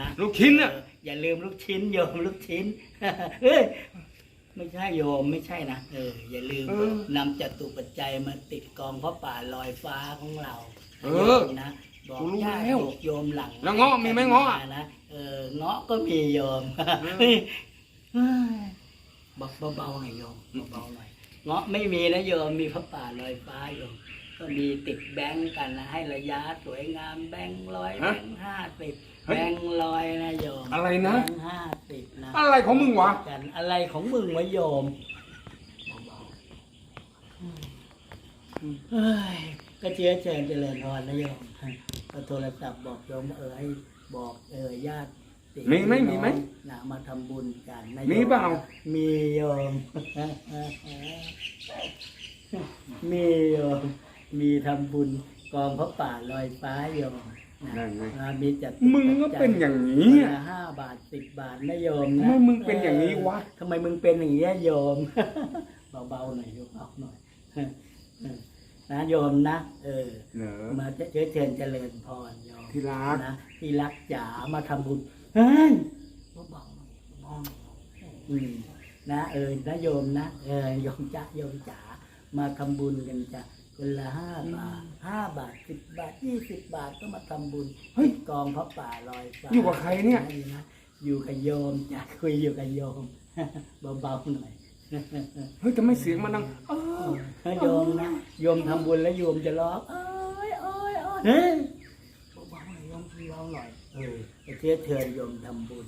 นะลูกชิ้นน่ะเอออย่าลืมลูกชิ้นโยมลูกชิ้น เฮ้ยไม่ใช่โยมไม่ใช่นะเอออย่าลืมเออนำจตุปัจจัยมาติดกองพระป่าลอยฟ้าของเราเออโยมนะบอกกูรู้ญาติแล้วบอกโยมหลังแล้วเงาะมีไหมเงาะอะ นะเออเงาะก็มีโยมเออเฮ้ยบอกเบาๆหน่อยโยมเบาๆหน่อยเงาะไม่มีนะโยมมีพระป่าลอยฟ้าโยม ก็มีติดแบงก์กันนะให้ระยะสวยงามแบงค์ร้อยแบฮะงค์ห้าสิบเฮ้ยแบงค์ร้อยนะโยมอะไรนะ แบงค์ห้าสิบนะอะไรของมึงวะ กันอะไรของมึงวะโยมเบาๆเฮ้ยก็เชื้อเชิญเจริญพรนะโยมก็โทรศัพท์บอกโยมว่าเออให้บอกเออญาติมีไหมมีไหมนะมาทำบุญกันนะมีโยเปล่า มีโยม มีโยม มีทำบุญกองพระป่าลอยฟ้าโยมนะนั่นไงอ่ามีจัดมึงก็เป็นอย่างนี้นี้อะห้าบาทสิบบาทนะโยมทำนะไมมึงเป็นอย่างนี้วะ ทำไมมึงเป็นอย่างนี้ยโยม เบาๆหน่อยโยมเบาหน่อยนะโยมนะเออ เหนอมาเชื้อเชิญเจริญพรโยมที่รัก นะที่รักจ๋ามาทำบุญเฮ้ยเบาๆหน่อยเบาๆหน่อยอืมนะเออนะโยมนะเออโยมจ๋าโยมจ๋า มาทำบุญกันจ้ะคนละห้าบาทห้าบาทสิบบาทยี่สิบบาทก็มาทำบุญเฮ้ยกองพระป่าลอยฟ้าอยู่กับใครเนี่ยะอยู่กับโยมจ้ะคุยอยู่กับโยม เบาๆหน่อย เฮ้ยจะไม่เสียงมันดังเออถ้าโยมนะโยมทำบุญแล้วโยมจะร้องเอ้ยเอ้ยเอ้ยเฮ้ยเบาๆหน่อยโยมเบาๆหน่อยเออไปเชื่อเชิญโยมทำบุญ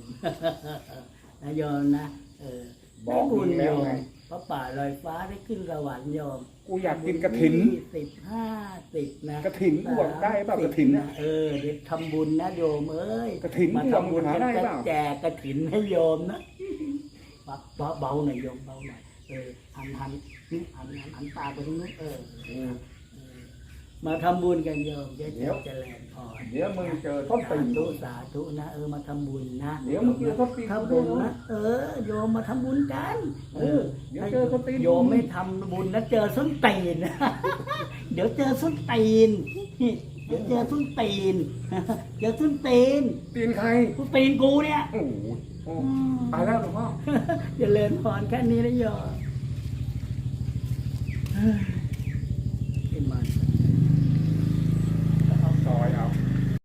นะโยมนะเออบอกได้บุญมึงแล้โยวมไง พระป่าลอยฟ้าได้ขึ้นสวรรค์โยมกูอยากกินกระถินยี่สิบห้าสิบนะกฐินกูบอกได้เปล่ากฐินน่ะ เออเดี๋ยวทำบุญนะโยมเอ้ยกฐินมากูบอกทำบุญหากันได้จะเปล่า แจกกระถินให้โยมนะเบาเบาหน่อยโยมเบาหน่อยเออหันหันหันหันหันตาไปทางนู้นเออเออเออ มาทำบุญกันโยมเดี๋ยวเดี๋ยวจะเจริญพรเดี๋ยวมึงเจอต้นสาตีนธุสาธุนะ เออมาทำบุญนะเดี๋ยวมึงเจอต้นตีนทำบุญนะเออโยมมาทำบุญกันเออเดี๋ยวเจอส้นตีน โยมไม่ทำบุญนะเจอส้นตีน เดี๋ยวเจอส้นตีนเดี๋ยวเจอส้นตีนเจอส้นตีนตีนใครส้นตีนกูเนี่ยโอ้โหโอ้ตายแล้วหลวงพ่อเจริญพรแค่นี้นะโยม